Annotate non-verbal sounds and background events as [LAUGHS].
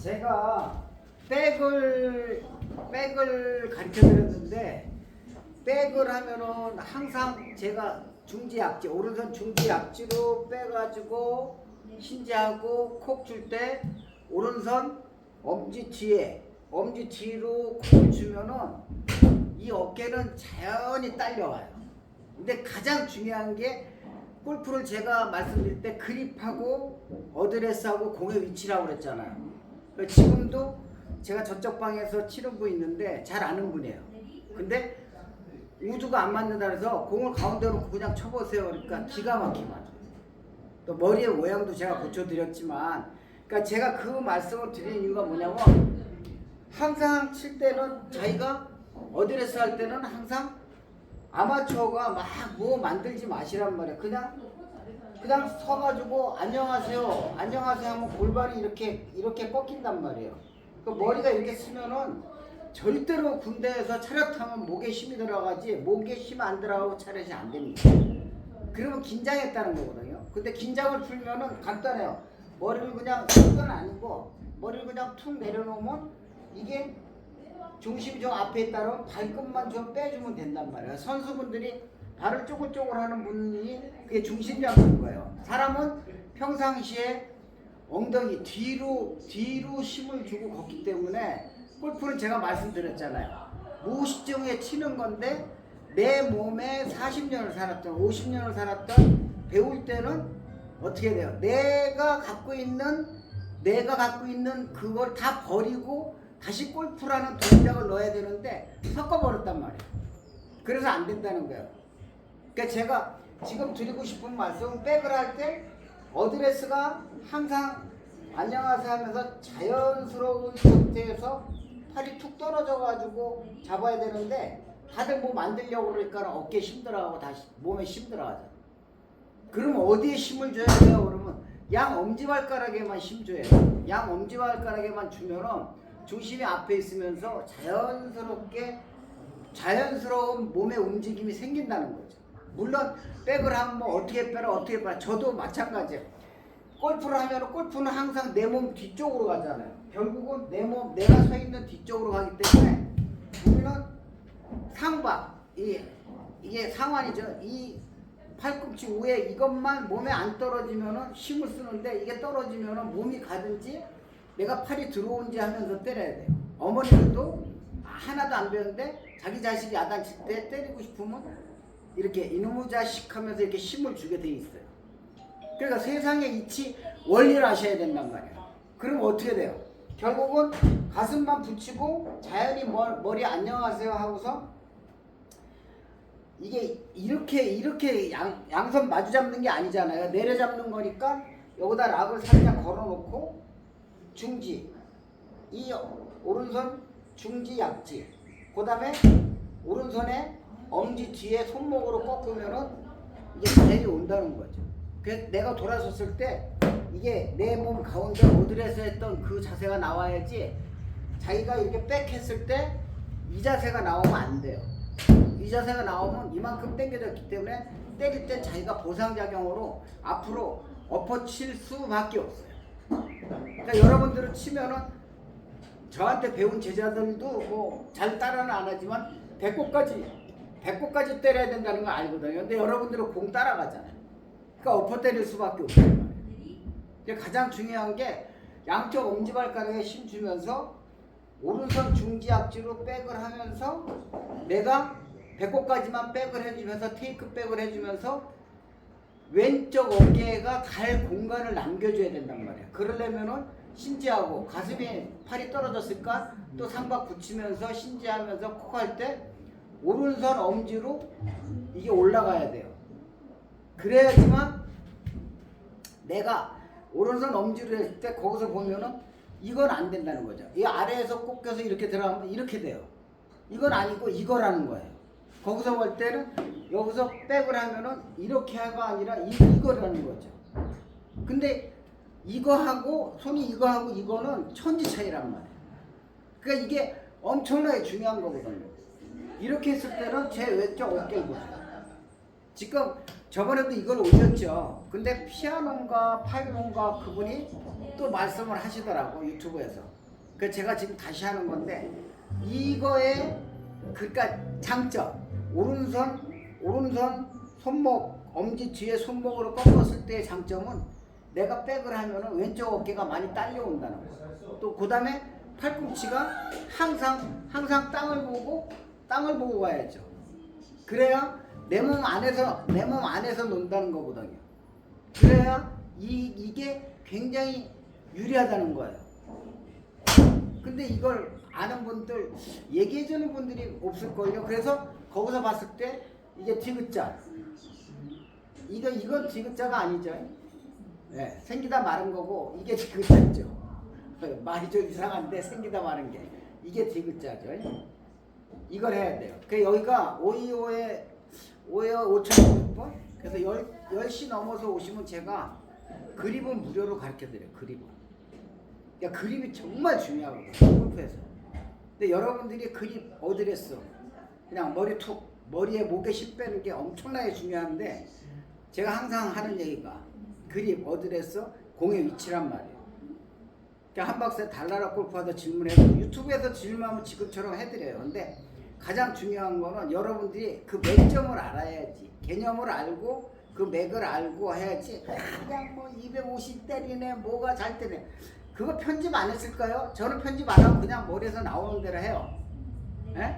제가 백을 백을 가르쳐 드렸는데 백을 하면은 항상 제가 중지 앞지 오른손 중지 앞지로 빼가지고 신지하고 콕 줄 때 오른손 엄지 뒤에 엄지 뒤로 콕 주면은 이 어깨는 자연히 딸려와요. 근데 가장 중요한 게 골프를 제가 말씀드릴 때 그립하고 어드레스하고 공의 위치라고 그랬잖아요. 지금도 제가 저쪽 방에서 치는 분 있는데 잘 아는 분이에요. 근데 우주가 안 맞는다 그래서 공을 가운데 놓고 그냥 쳐보세요. 그러니까 기가 맞아요. 또 머리의 모양도 제가 고쳐드렸지만 그러니까 제가 그 말씀을 드리는 이유가 뭐냐면 항상 칠 때는 자기가 어드레스 할 때는 항상 아마추어가 막 뭐 만들지 마시란 말이야. 그냥 그냥 서가지고 안녕하세요, 안녕하세요 하면 골반이 이렇게 이렇게 꺾인단 말이에요. 그 머리가 이렇게 쓰면은 절대로 군대에서 차렷하면 목에 힘이 들어가지 목에 힘 안 들어가고 차렷이 안 됩니다. 그러면 긴장했다는 거거든요. 근데 긴장을 풀면은 간단해요. 머리를 그냥 건 아니고 머리를 그냥 툭 내려놓으면 이게 중심이 좀 앞에 있다면 발끝만 좀 빼주면 된단 말이에요. 선수분들이 발을 쪼글쪼글 하는 분이 그게 중심 잡는 거예요. 사람은 평상시에 엉덩이 뒤로 뒤로 힘을 주고 걷기 때문에 골프는 제가 말씀드렸잖아요. 무의식중에 치는 건데 내 몸에 40년을 살았던 50년을 살았던 배울 때는 어떻게 돼요? 내가 갖고 있는 내가 갖고 있는 그걸 다 버리고 다시 골프라는 동작을 넣어야 되는데 섞어버렸단 말이에요. 그래서 안 된다는 거예요. 그러니까 제가 지금 드리고 싶은 말씀은 백을 할 때 어드레스가 항상 안녕하세요 하면서 자연스러운 상태에서 팔이 툭 떨어져 가지고 잡아야 되는데 다들 뭐 만들려고 그러니까 어깨 힘들어하고 다시 몸에 힘들어하죠. 그럼 어디에 힘을 줘야 돼요? 그러면 양 엄지발가락에만 힘 줘야 돼요. 양 엄지발가락에만 주면은 중심이 앞에 있으면서 자연스럽게 자연스러운 몸의 움직임이 생긴다는 거죠. 물론 백을 하면 뭐 어떻게 빼라 어떻게 빼라 저도 마찬가지예요. 골프를 하면 골프는 항상 내 몸 뒤쪽으로 가잖아요. 결국은 내 몸 내가 서 있는 뒤쪽으로 가기 때문에 우리는 상박 이 이게 상완이죠. 이 팔꿈치 위에 이것만 몸에 안 떨어지면은 힘을 쓰는데 이게 떨어지면은 몸이 가든지 내가 팔이 들어온지 하면서 때려야 돼요. 어머니들도 하나도 안 배웠는데 자기 자식이 야단칠 때 때리고 싶으면 이렇게 이놈의 자식 하면서 이렇게 힘을 주게 돼 있어요. 그러니까 세상의 이치 원리를 아셔야 된단 말이에요. 그럼 어떻게 돼요? 결국은 가슴만 붙이고 자연히 머- 머리 안녕하세요 하고서 이게 이렇게 이렇게 양, 양손 마주 잡는 게 아니잖아요. 내려 잡는 거니까 여기다 락을 살짝 걸어놓고 중지 이 오른손 중지 약지 그 다음에 오른손에 엄지 뒤에 손목으로 꺾으면은 이게 자연이 온다는 거죠. 그래서 내가 돌아섰을 때 이게 내 몸 가운데 어드레스 했던 그 자세가 나와야지 자기가 이렇게 백 했을 때 이 자세가 나오면 안 돼요. 이 자세가 나오면 이만큼 당겨졌기 때문에 때릴 때 자기가 보상작용으로 앞으로 엎어칠 수밖에 없어요. 그러니까 여러분들은 치면은 저한테 배운 제자들도 뭐 잘 따라는 안 하지만 배꼽까지 배꼽까지 때려야 된다는 거 알거든요. 근데 여러분들은 공 따라가잖아요. 그러니까 엎어 때릴 수밖에 없어요. 이게 가장 중요한 게 양쪽 엄지발가락에 힘 주면서 오른손 중지 앞지로 백을 하면서 내가 배꼽까지만 백을 해주면서 테이크 백을 해주면서 왼쪽 어깨가 갈 공간을 남겨줘야 된단 말이야. 그러려면은 신지하고 가슴에 팔이 떨어졌을까 또 상박 붙이면서 신지하면서 콕 할 때 오른손 엄지로 이게 올라가야 돼요. 그래야지만 내가 오른손 엄지로 했을 때 거기서 보면은 이건 안 된다는 거죠. 이 아래에서 꺾여서 이렇게 들어가면 이렇게 돼요. 이건 아니고 이거라는 거예요. 거기서 볼 때는 여기서 백을 하면은 이렇게가 아니라 이, 이거라는 거죠. 근데 이거 하고 손이 이거 하고 이거는 천지 차이란 말이에요. 그러니까 이게 엄청나게 중요한 거거든요. 이렇게 했을 때는 제 왼쪽 어깨 보세요. 지금 저번에도 이걸 올렸죠. 근데 피아노인가 파이론가 그분이 또 말씀을 하시더라고 유튜브에서. 그 제가 지금 다시 하는 건데 이거의 그러니까 장점 오른손 오른손 손목 엄지 뒤에 손목으로 꺾었을 때의 장점은 내가 백을 하면은 왼쪽 어깨가 많이 딸려온다는 거. 또 그 다음에 팔꿈치가 항상 항상 땅을 보고 땅을 보고 가야죠. 그래야 내 몸 안에서 내 몸 안에서 논다는 거거든요. 그래야 이 이게 굉장히 유리하다는 거예요. 근데 이걸 아는 분들 얘기해 주는 분들이 없을 걸요. 그래서 거기서 봤을 때 이게 디귿자. 이거 이건 디귿자가 아니죠. 예, 생기다 마른 거고 이게 디귿자죠. [LAUGHS] 말이 좀 이상한데 생기다 마른 게 이게 디귿자죠. 이걸 해야 돼요. 그 여기가 525에 5에 5,600번. 그래서 10, 10 시 넘어서 오시면 제가 그립은 무료로 가르쳐 드려요. 그립은. 그러니까 그립이 정말 중요하거든요. 골프에서. 근데 여러분들이 그립 어드레스 그냥 머리 툭 머리에 목에 힘 빼는 게 엄청나게 중요한데 제가 항상 하는 얘기가 그립 어드레스 공의 위치란 말이에요. 한 박스에 달나라 골프하다 질문해도 유튜브에서 질문하면 지금처럼 해드려요. 근데 가장 중요한 거는 여러분들이 그 맥점을 알아야지. 개념을 알고 그 맥을 알고 해야지. 그냥 뭐 250 때리네, 뭐가 잘 때리네. 그거 편집 안 했을까요? 저는 편집 안 하고 그냥 머리에서 나오는 대로 해요. 예?